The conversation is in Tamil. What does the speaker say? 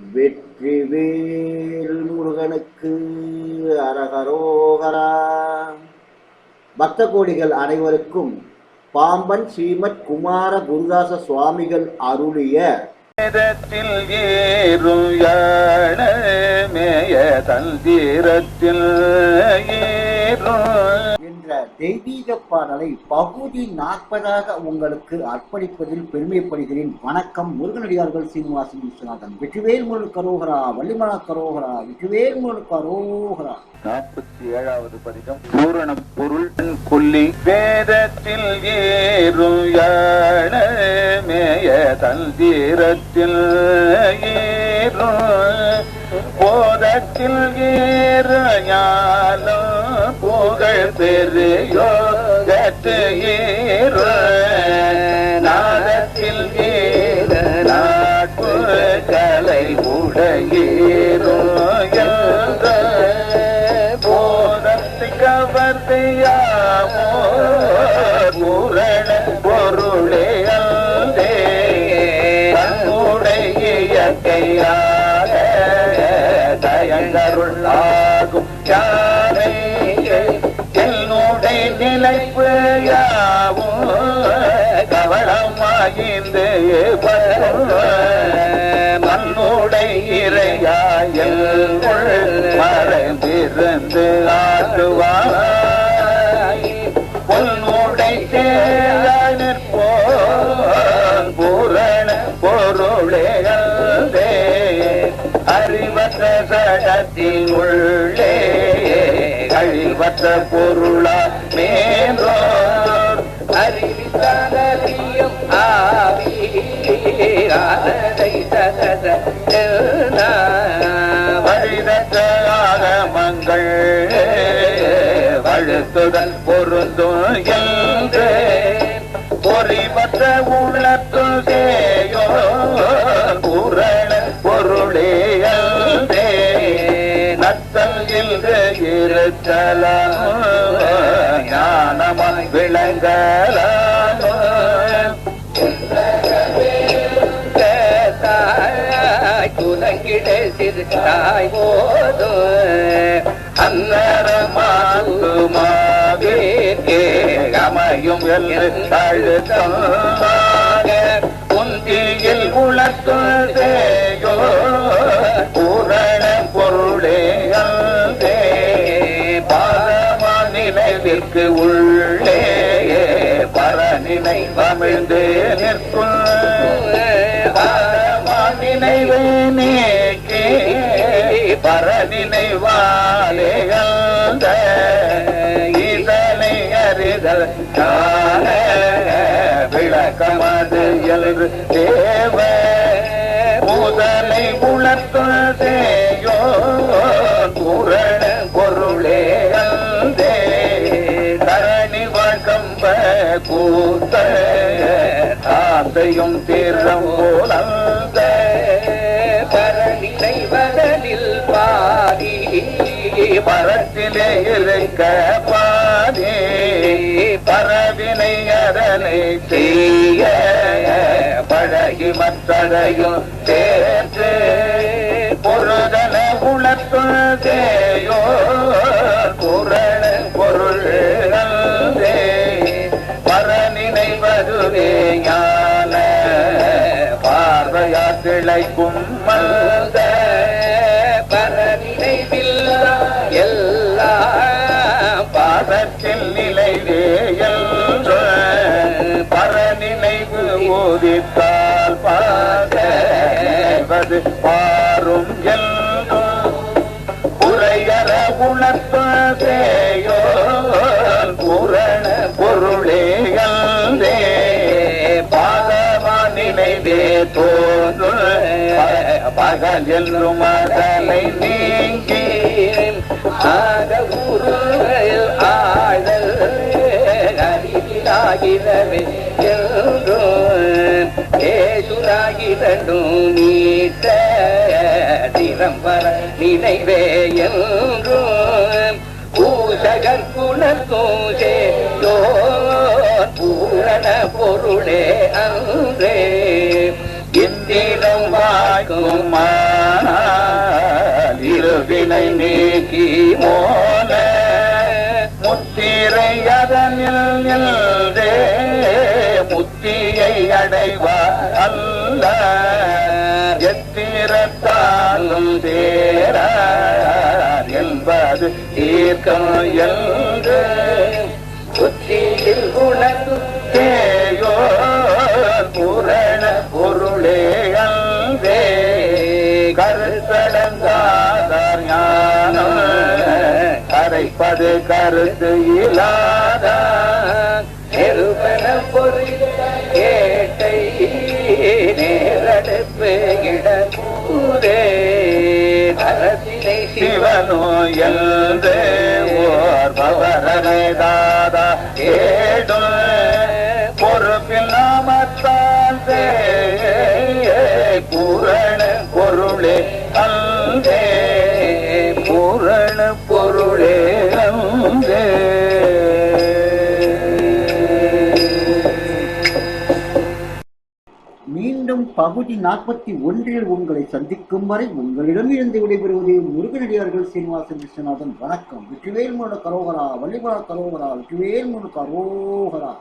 வெற்றிவேல் முருகனுக்கு அரகரோகரா. பக்த கோடிகள் அனைவருக்கும் பாம்பன் ஸ்ரீமத் குமார குருதாச சுவாமிகள் அருளிய வேதத்தில் ஏறும் யாழமேய தந்திரத்தில் ஏறும் தெய்வீக பாடலை பகுதி நாற்பதாக உங்களுக்கு அர்ப்பணிப்பதில் பெருமைப்படுகிறேன். வணக்கம். முருகனடியார்கள் சீனிவாசன் விஸ்வநாதன். வெற்றிவேல் முருகன் கரோகரா வள்ளிமலா கரோகரா வெற்றிவேல் முருகன் கரோகரா. நாற்பத்தி ஏழாவது பதிகம். பூரண பொருள் கொல்லி வேதத்தில் ஏறும் யாழமேய தந்திரத்தில் ஏறும். போதத்தில் ஏற புகழ் பெரியோகத்து ஏற நாதத்தில் ஏற நாட்டு கலை உடையேறோ என்ற போதத்தை பூரண பொருளே அந்தே உடைய இயற்கையாக தயங்கருளாகும் யார் நினைப்பு யாவும் கவனமாகிந்து மண்ணுடை இறையாயல் மறைந்திருந்து ஆடுவாய் பொன்னுடை நிற்போன் பூரண பொருளே அறிவற்ற சடத்தின் உள்ளே அழிவற்ற பொருளா மே அறிவித்தனதியும் ஆவீராதை சகத வழிதற்ற ஆகமங்கள் வழுத்துதல் பொருந்தும் என்று பொறிவற்ற உள்ளத்துள் சேயோ பூரண பொருளே அல்தே நத்தல் இன்று இருத்தலாம் ஞானமாய் விளங்கலாம் சிறுத்தாய் போதோ அன்னரமாகுமாவே அமையும் என்று உந்தியில் உளத்தேயோ பூரண பொருளே அந்தே பாதமா நினைவிற்கு உள்ளே பரநிலை அமிழ்ந்து நிற்கும் பர அந்த இதனை அறிதல் காண விளக்கமது எழுது தேவ முதலை உணர்த்தும் தேயோ பூரண பொருளே அந்தே தரணி வழக்கம்ப கூத்த ஆந்தையும் தீர்றம் போலந்த இருக்க பாதி பரவினை அதனை செய்ய பழகி மற்றதையும் சேர்த்து பொருதன குளத்துள் தேயோ குரண பொருள் பரநினைவதுவே ஞான பார்வையா திளைக்கும் உதித்தால் பாதவது பாரும் எல்லும் உரையற உணர்த்தேயோ பூரண பொருளே அல்தே பாதமா நினைவே தோன்று பகல் என்றும் அதனை நீங்கி ஆக உருள் ஆழ்தல் அறிவிலாகினவே ஏசுராகிரண்டும் நீட்ட திறம்பர நினைவே என்றும் பூசகர் குணத்தும் சேயோ பூரண பொருளே அன்றே. எந்திரம் வாய்க்கும் வினை நீக்கி மோன முத்திரை அதனில் நில்தே முத்தியை அடைவார் அல்ல எத்திரத்தாலும் தேரார் என்பது தீர்க்கம் என்று புத்தியில் உணர்ந்து தேயோ புரண பொருளே அன்பே கருத்தடங்காதார் ஞானம் கரைப்பது கருத்து இல்லாதார். பவரனை தாதா கேடும் பொறுப்பில் நாமத்தான் பூரண பொருளே அந்தே பூரண பொருளே அந்தே பகுதி நாற்பத்தி ஒன்றில் உங்களை சந்திக்கும் வரை உங்களிடமிருந்து விடைபெறுவது முருகனடியார்கள் சீனிவாசன் விஸ்வநாதன். வணக்கம். வெற்றிவேல் முருக கரோகரா வள்ளிபுரா கரோகரா வெற்றிவேல் முருக கரோகரா